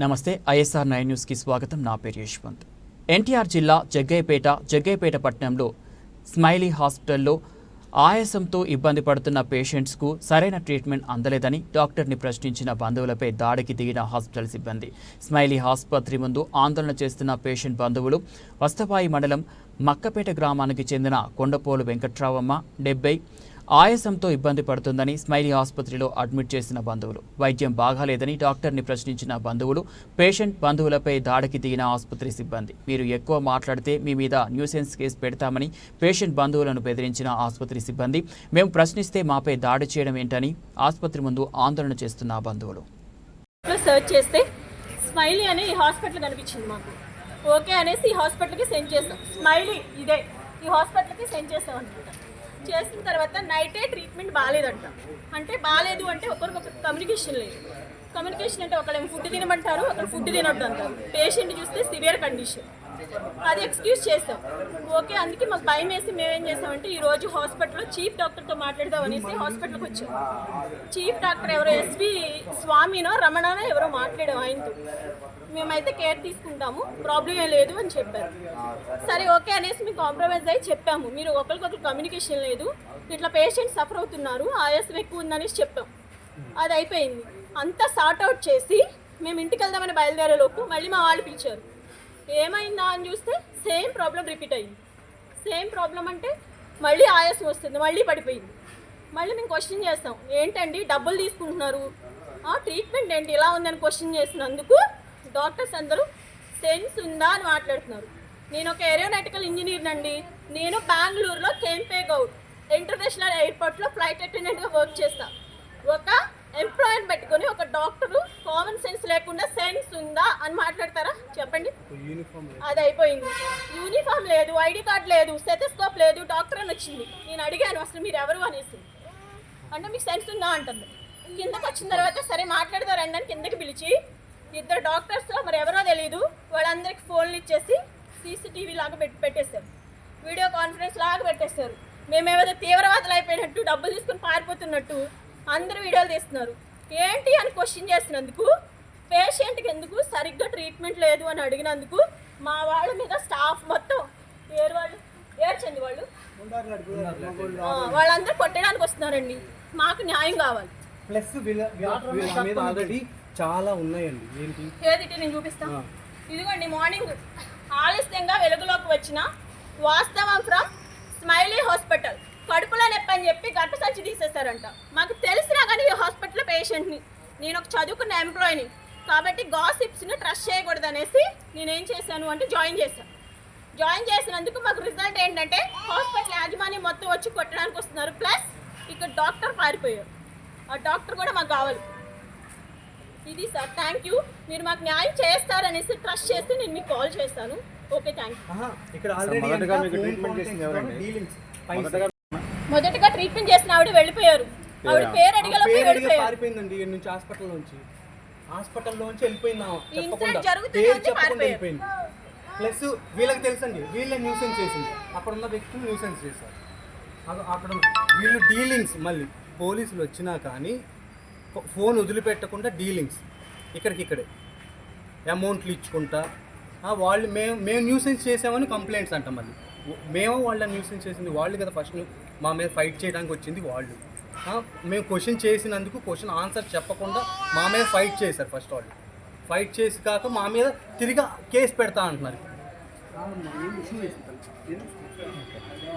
నమస్తే ISR nine న్యూస్కి స్వాగతం. నా పేరు యశ్వంత్. ఎన్టీఆర్ జిల్లా జగ్గయ్యపేట జగ్గయ్యపేట పట్టణంలో స్మైలీ హాస్పిటల్లో ఆయాసంతో ఇబ్బంది పడుతున్న పేషెంట్స్కు సరైన ట్రీట్మెంట్ అందలేదని డాక్టర్ని ప్రశ్నించిన బంధువులపై దాడికి దిగిన హాస్పిటల్ సిబ్బంది. స్మైలీ ఆసుపత్రి ముందు ఆందోళన చేస్తున్న పేషెంట్ బంధువులు వస్తపాయి మండలం మక్కపేట గ్రామానికి చెందిన కొండపోలు వెంకట్రావమ్మ డెబ్బై ఆయాసంతో ఇబ్బంది పడుతుందని స్మైలీ ఆసుపత్రిలో అడ్మిట్ చేసిన బంధువులు. వైద్యం బాగాలేదని డాక్టర్ని ప్రశ్నించిన బంధువులు పేషెంట్ బంధువులపై దాడికి దిగిన ఆసుపత్రి సిబ్బంది. మీరు ఎక్కువ మాట్లాడితే మీ మీద న్యూసెన్స్ కేసు పెడతామని పేషెంట్ బంధువులను బెదిరించిన ఆసుపత్రి సిబ్బంది మేము ప్రశ్నిస్తే మాపై దాడి చేయడం ఏంటని ఆసుపత్రి ముందు ఆందోళన చేస్తున్న బంధువులు. సెర్చ్ చేస్తే స్మైలీ అనే ఈ హాస్పిటల్ కనిపించింది మాకు. ఓకే అనేసి ఈ హాస్పిటల్కి సెండ్ చేస్తాం. స్మైలీ ఇదే ఈ హాస్పిటల్కి సెండ్ చేస్తాం అనుకుంటాం. చేసిన తర్వాత నైటే ట్రీట్మెంట్ బాగాలేదంట. అంటే బాగాలేదు అంటే ఒకరికొకరు కమ్యూనికేషన్ లేదు. కమ్యూనికేషన్ అంటే ఒకళ్ళేమో ఫుడ్ తినమంటారు ఒకరు ఫుడ్ తినొద్దు అంటారు పేషెంట్ చూస్తే సివియర్ కండిషన్ అది ఎక్స్క్యూజ్ చేస్తాం ఓకే అందుకే మాకు భయం వేసి మేమేం చేసామంటే ఈ రోజు హాస్పిటల్లో చీఫ్ డాక్టర్తో మాట్లాడదాం అనేసి హాస్పిటల్కి వచ్చాం. చీఫ్ డాక్టర్ ఎవరో ఎస్వి స్వామినో రమణనో ఎవరో మాట్లాడాం ఆయనతో. మేమైతే కేర్ తీసుకుంటాము ప్రాబ్లం ఏం లేదు అని చెప్పారు. సరే ఓకే అనేసి మేము కాంప్రమైజ్ అయ్యి చెప్పాము. మీరు ఒకరికొకరు కమ్యూనికేషన్ లేదు ఇట్లా పేషెంట్ సఫర్ అవుతున్నారు ఆయాసం ఎక్కువ ఉందనేసి చెప్పాం. అది అయిపోయింది. అంతా సార్ట్ అవుట్ చేసి మేము ఇంటికి వెళ్దామని బయలుదేరేలోపు మళ్ళీ మా వాళ్ళు పిలిచారు. ఏమైందా అని చూస్తే సేమ్ ప్రాబ్లం రిపీట్ అయింది. సేమ్ ప్రాబ్లం అంటే మళ్ళీ ఆయాసం వస్తుంది మళ్ళీ పడిపోయింది. మళ్ళీ మేము క్వశ్చన్ చేస్తాం ఏంటండి డబ్బులు తీసుకుంటున్నారు? ఆ, ట్రీట్మెంట్ ఏంటి? ఇలా ఉందని క్వశ్చన్ చేసినందుకు డాక్టర్స్ అందరూ సెన్స్ ఉందా అని మాట్లాడుతున్నారు. నేను ఒక ఏరోనాటికల్ ఇంజనీర్ అండి. నేను బెంగళూరులో కెంపే గౌడ్ ఇంటర్నేషనల్ ఎయిర్పోర్ట్లో ఫ్లైట్ అటెండెంట్గా వర్క్ చేస్తా. ఒక ఎంప్లాయీని పెట్టుకొని ఒక డాక్టరు కామన్ సెన్స్ లేకుండా సెన్స్ ఉందా అని మాట్లాడతారా? చెప్పండి. అది అయిపోయింది. యూనిఫామ్ లేదు ఐడి కార్డ్ లేదు స్టెథోస్కోప్ లేదు డాక్టర్ అని వచ్చింది. నేను అడిగాను అసలు మీరు ఎవరు అనేసి? అంటే మీకు సెన్స్ ఉందా? అంటుంది. కిందకి వచ్చిన తర్వాత సరే మాట్లాడతారండి అని కిందకి పిలిచి ఇద్దరు డాక్టర్స్ మరి ఎవరో తెలియదు వాళ్ళందరికి ఫోన్లు ఇచ్చేసి సీసీటీవీ లాగా పెట్టి పెట్టేశారు. వీడియో కాన్ఫరెన్స్ లాగా పెట్టేశారు. మేమేమైతే తీవ్రవాదులు అయిపోయినట్టు డబ్బులు తీసుకొని పారిపోతున్నట్టు అందరూ వీడియోలు తీస్తున్నారు. ఏంటి అని క్వశ్చన్ చేసినందుకు పేషెంట్కి ఎందుకు సరిగ్గా ట్రీట్మెంట్ లేదు అని అడిగినందుకు మా వాళ్ళ మీద స్టాఫ్ మొత్తం ఏరు వాళ్ళు? ఏర్చండి వాళ్ళు? వాళ్ళందరూ కొట్టడానికి వస్తున్నారండి. మాకు న్యాయం కావాలి. ప్లస్ ఆల్రెడీ చాలా ఉన్నాయండి. ఏంటి? ఏదిటి నేను చూపిస్తాను ఇదిగోండి మార్నింగ్ ఆలస్యంగా వెలుగులోకి వచ్చిన వాస్తవం ఫ్రమ్ స్మైలీ హాస్పిటల్ కడుపులో నొప్పి అని చెప్పి గర్భసంచి తీసేస్తారంట మాకు తెలిసినా కానీ ఈ హాస్పిటల్ పేషెంట్ని. నేను ఒక చదువుకున్న ఎంప్లాయీని. కాబట్టి గాసిప్స్ని ట్రస్ట్ చేయకూడదు అనేసి నేనేం చేశాను అంటే జాయిన్ చేశాను జాయిన్ చేసినందుకు మాకు రిజల్ట్ ఏంటంటే హాస్పిటల్ యాజమాన్యం మొత్తం వచ్చి కొట్టడానికి వస్తున్నారు. ప్లస్ ఇక్కడ డాక్టర్ పారిపోయారు. ఆ డాక్టర్ కూడా మాకు కావాలి. ఇది సార్ థ్యాంక్ యూ. మీరు మాకు న్యాయం చేస్తారనేసి ట్రస్ట్ చేసి నేను మీకు కాల్ చేస్తాను ఓకే థ్యాంక్ యూ. ఆహా, ఇక్కడ ఆల్రెడీ మొదటగా మీకు ట్రీట్మెంట్ చేసింది ఎవరండి? మొదటగా ట్రీట్మెంట్ చేసిన ఆవిడ వెళ్ళిపోయారు. ఆవిడ పేరు అడిగేలోపు పేరు అడిగే వెళ్ళిపోయారు. పారిపోయిందండి ఈ నుంచి హాస్పిటల్ నుంచి. హాస్పిటల్ నుంచి వెళ్ళిపోయింది చెప్పకుండా. పేరు. వెళ్ళిపోయింది. ప్లస్ వీళ్ళకి తెలుసండి వీళ్ళ న్యూసెన్స్ చేసింది. అక్కడ ఉన్న వ్యక్తులు న్యూసెన్స్ చేశారు. అక్కడ అక్కడ వీళ్ళు డీలింగ్స్ మళ్ళీ పోలీసులు వచ్చినా కానీ ఫోన్ వదిలిపెట్టకుండా డీలింగ్స్ ఇక్కడికి ఇక్కడే. అమౌంట్లు ఇచ్చుకుంటా. ఆ, వాళ్ళు మేము మేము న్యూసెన్స్ చేసామని కంప్లైంట్స్ అంట మళ్ళీ. మేము వాళ్ళని న్యూసెన్స్ చేసింది వాళ్ళు కదా ఫస్ట్ మా మీద ఫైట్ చేయడానికి వచ్చింది వాళ్ళు. మేము క్వశ్చన్ చేసినందుకు క్వశ్చన్ ఆన్సర్ చెప్పకుండా మా మీద ఫైట్ చేశారు ఫస్ట్ వాళ్ళు. ఫైట్ చేసి కాక మా మీద తిరిగి కేసు పెడతా అంటున్నారు.